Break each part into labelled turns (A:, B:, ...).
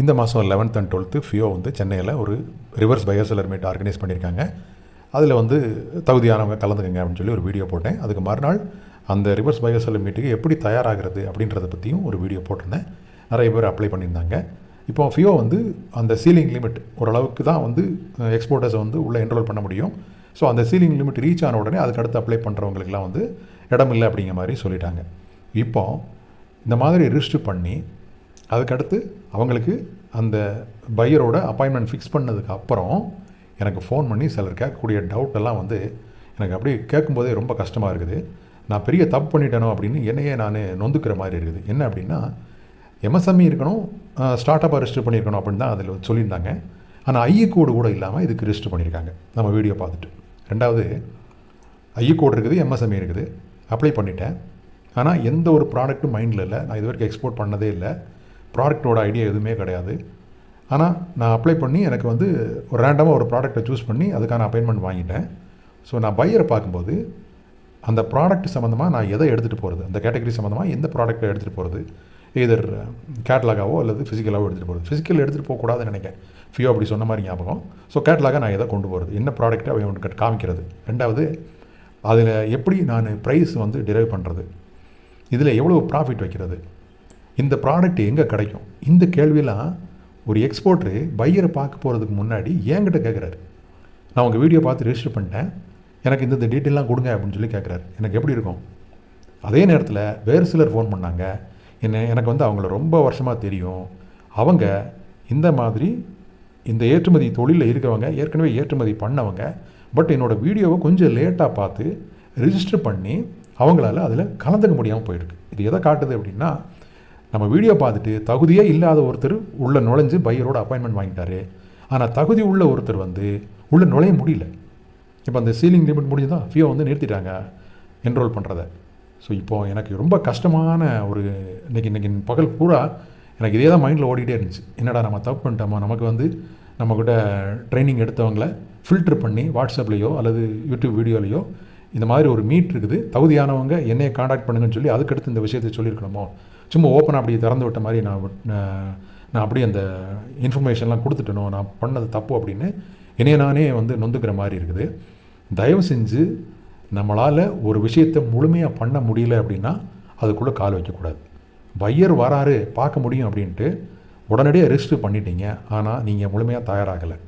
A: இந்த மாதம் eleventh and twelfth ஃபியோ வந்து சென்னையில் ஒரு ரிவர்ஸ் பயோசலர் மீட் ஆர்கனைஸ் பண்ணியிருக்காங்க. அதில் வந்து தகுதியானவங்க கலந்துக்கங்க அப்படின்னு சொல்லி ஒரு வீடியோ போட்டேன். அதுக்கு மறுநாள் அந்த ரிவர்ஸ் பயோசலர் மீட்டுக்கு எப்படி தயாராகிறது அப்படின்றத பற்றியும் ஒரு வீடியோ போட்டிருந்தேன். நிறைய பேர் அப்ளை பண்ணியிருந்தாங்க. இப்போ ஃபியோ வந்து அந்த சீலிங் லிமிட் ஓரளவுக்கு தான் வந்து எக்ஸ்போர்ட்டர்ஸை வந்து உள்ளே என்ரோல் பண்ண முடியும். ஸோ அந்த சீலிங் லிமிட் ரீச் ஆன உடனே அதுக்கு அடுத்து அப்ளை பண்ணுறவங்களுக்குலாம் வந்து இடம் இல்லை அப்படிங்கிற மாதிரி சொல்லிட்டாங்க. இப்போ இந்த மாதிரி ரிஜிஸ்டர் பண்ணி அதுக்கடுத்து அவங்களுக்கு அந்த பையரோட அப்பாயின்மெண்ட் ஃபிக்ஸ் பண்ணதுக்கு அப்புறம் எனக்கு ஃபோன் பண்ணி சிலர் கேட்கக்கூடிய டவுட் எல்லாம் வந்து எனக்கு அப்படியே கேட்கும்போதே ரொம்ப கஷ்டமாக இருக்குது. நான் பெரிய தப்பு பண்ணிட்டேனோ அப்படின்னு என்னையே நான் நொந்துக்கிற மாதிரி இருக்குது. என்ன அப்படின்னா எம்எஸ்எம்இ இருக்கணும் ஸ்டார்ட் அப்பாக ரெஜிஸ்டர் பண்ணியிருக்கணும் அப்படின்னு தான் அதில் சொல்லியிருந்தாங்க. ஆனால் ஐஏ கோடு கூட இல்லாமல் இதுக்கு ரெஜிஸ்டர் பண்ணியிருக்காங்க. நம்ம வீடியோ பார்த்துட்டு. ரெண்டாவது ஐஏ கோடு இருக்குது எம்எஸ்எம்இ இருக்குது. அப்ளை பண்ணிட்டேன். ஆனால் எந்த ஒரு ப்ராடக்ட்டும் மைண்டில் இல்லை. நான் இது வரைக்கும் எக்ஸ்போர்ட் பண்ணதே இல்லை. ப்ராடக்ட்டோட ஐடியா எதுவுமே கிடையாது. ஆனால் நான் அப்ளை பண்ணி எனக்கு வந்து ஒரு ரேண்டமாக ஒரு ப்ராடக்ட்டை சூஸ் பண்ணி அதுக்கான அப்பாயின்மெண்ட் வாங்கிட்டேன். ஸோ நான் பையரை பார்க்கும்போது அந்த ப்ராடக்ட் சம்மந்தமாக நான் எதை எடுத்துகிட்டு போகிறது அந்த கேட்டகரி சம்மந்தமாக எந்த ப்ராடக்ட்டை எடுத்துகிட்டு போகிறது இதர் கேட்லாகாவோ um, அல்லது ஃபிசிக்கலாகவோ எடுத்துகிட்டு போகிறது ஃபிசிக்கல் எடுத்துகிட்டு போகக்கூடாதுன்னு நினைக்கிறேன். ஃபியோ அப்படி சொன்ன மாதிரி ஞாபகம். ஸோ கேட்லாக நான் எதை கொண்டு போகிறது என்ன ப்ராடக்ட்டை அவன் காமிக்கிறது? ரெண்டாவது அதில் எப்படி நான் ப்ரைஸ் வந்து டிரைவ் பண்ணுறது இதில் எவ்வளோ ப்ராஃபிட் வைக்கிறது? இந்த ப்ராடக்ட் எங்கே கிடைக்கும்? இந்த கேள்வியெல்லாம் ஒரு எக்ஸ்போர்ட்ரு பையரை பார்க்க போகிறதுக்கு முன்னாடி என்கிட்ட கேட்குறாரு நான் உங்கள் வீடியோ பார்த்து ரெஜிஸ்டர் பண்ணிட்டேன். எனக்கு இந்த இந்த டீட்டெயிலாம் கொடுங்க அப்படின்னு சொல்லி கேட்குறாரு எனக்கு எப்படி இருக்கும்? அதே நேரத்தில் வேறு சிலர் ஃபோன் பண்ணாங்க. என்ன எனக்கு வந்து அவங்கள ரொம்ப வருஷமாக தெரியும். அவங்க இந்த மாதிரி இந்த ஏற்றுமதி தொழிலில் இருக்கவங்க ஏற்கனவே ஏற்றுமதி பண்ணவங்க பட் என்னோடய வீடியோவை கொஞ்சம் லேட்டாக பார்த்து ரிஜிஸ்டர் பண்ணி அவங்களால அதில் கலந்துக்க முடியாமல் போயிருக்கு. இது எதை காட்டுது அப்படின்னா நம்ம வீடியோ பார்த்துட்டு தகுதியே இல்லாத ஒருத்தர் உள்ளே நுழைஞ்சு பையரோட அப்பாயின்மெண்ட் வாங்கிட்டாரு. ஆனால் தகுதி உள்ள ஒருத்தர் வந்து உள்ளே நுழைய முடியல. இப்போ அந்த சீலிங் லிமிட் முடிஞ்சுதான் ஃபியோ வந்து நிறுத்திட்டாங்க என்ரோல் பண்ணுறத ஸோ இப்போது எனக்கு ரொம்ப கஷ்டமான ஒரு இன்றைக்கி இன்றைக்கி பகல் பூரா எனக்கு இதே தான் மைண்டில் ஓடிக்கிட்டே இருந்துச்சு. என்னடா நம்ம தப்பு பண்ணிட்டோமா? நமக்கு வந்து நம்மக்கிட்ட ட்ரைனிங் எடுத்தவங்கள ஃபில்டர் பண்ணி வாட்ஸ்அப்லேயோ அல்லது யூடியூப் வீடியோலையோ இந்த மாதிரி ஒரு மீட் இருக்குது. தகுதியானவங்க என்னையை காண்டாக்ட் பண்ணுங்கன்னு சொல்லி அதுக்கடுத்து இந்த விஷயத்தை சொல்லியிருக்கணுமோ? சும்மா ஓப்பனாக அப்படி திறந்து விட்ட மாதிரி நான் நான் அப்படியே அந்த இன்ஃபர்மேஷன்லாம் கொடுத்துட்டனோ நான் பண்ணது தப்பு அப்படின்னு என்னைய நானே வந்து நொந்துக்கிற மாதிரி இருக்குது. தயவு செஞ்சு நம்மளால் ஒரு விஷயத்தை முழுமையாக பண்ண முடியல அப்படின்னா அதுக்குள்ளே கால் வைக்கக்கூடாது. பையர் வராரு பார்க்க முடியும் அப்படின்ட்டு உடனடியாக ரெஜிஸ்டர் பண்ணிட்டீங்க. ஆனால் நீங்கள் முழுமையாக தயாராகலை.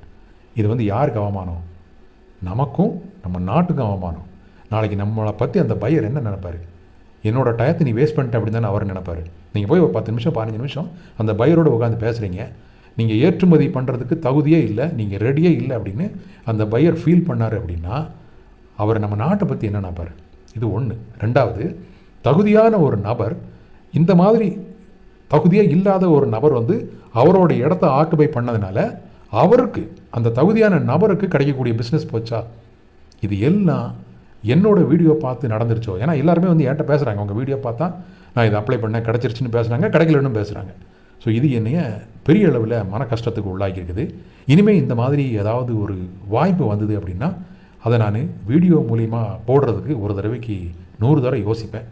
A: இது வந்து யாருக்கு அவமானம்? நமக்கும் நம்ம நாட்டுக்கும் அவமானம். நாளைக்கு நம்மளை பற்றி அந்த பையர் என்ன நினைப்பாரு? என்னோட டயத்தை நீ வேஸ்ட் பண்ணிட்ட அப்படின்னு தானே அவர் நினைப்பாரு. நீங்கள் போய் ஒரு பத்து நிமிஷம் பதினஞ்சு நிமிஷம் அந்த பையரோடு உட்காந்து பேசுகிறீங்க நீங்கள் ஏற்றுமதி பண்ணுறதுக்கு தகுதியே இல்லை நீங்கள் ரெடியே இல்லை அப்படின்னு அந்த பையர் ஃபீல் பண்ணார் அப்படின்னா அவர் நம்ம நாட்டை பற்றி என்ன நினைப்பார்? இது ஒன்று ரெண்டாவது தகுதியான ஒரு நபர் இந்த மாதிரி தகுதியே இல்லாத ஒரு நபர் வந்து அவரோட இடத்த ஆக்குபை பண்ணதுனால அவருக்கு அந்த தகுதியான நபருக்கு கிடைக்கக்கூடிய பிஸ்னஸ் போச்சா? இது எல்லாம் என்னோடய வீடியோ பார்த்து நடந்துருச்சோ? ஏன்னா எல்லாருமே வந்து என்கிட்ட பேசுகிறாங்க உங்கள் வீடியோ பார்த்தா நான் இதை அப்ளை பண்ணேன் கிடச்சிருச்சுன்னு பேசுகிறாங்க கிடைக்கலன்னு பேசுகிறாங்க ஸோ இது என்னைய பெரிய அளவில் மன கஷ்டத்துக்கு உள்ளாகியிருக்குது இனிமேல் இந்த மாதிரி ஏதாவது ஒரு வாய்ப்பு வந்தது அப்படின்னா அதை நான் வீடியோ மூலிமா போடுறதுக்கு ஒரு தடவைக்கு நூறு தடவை யோசிப்பேன்.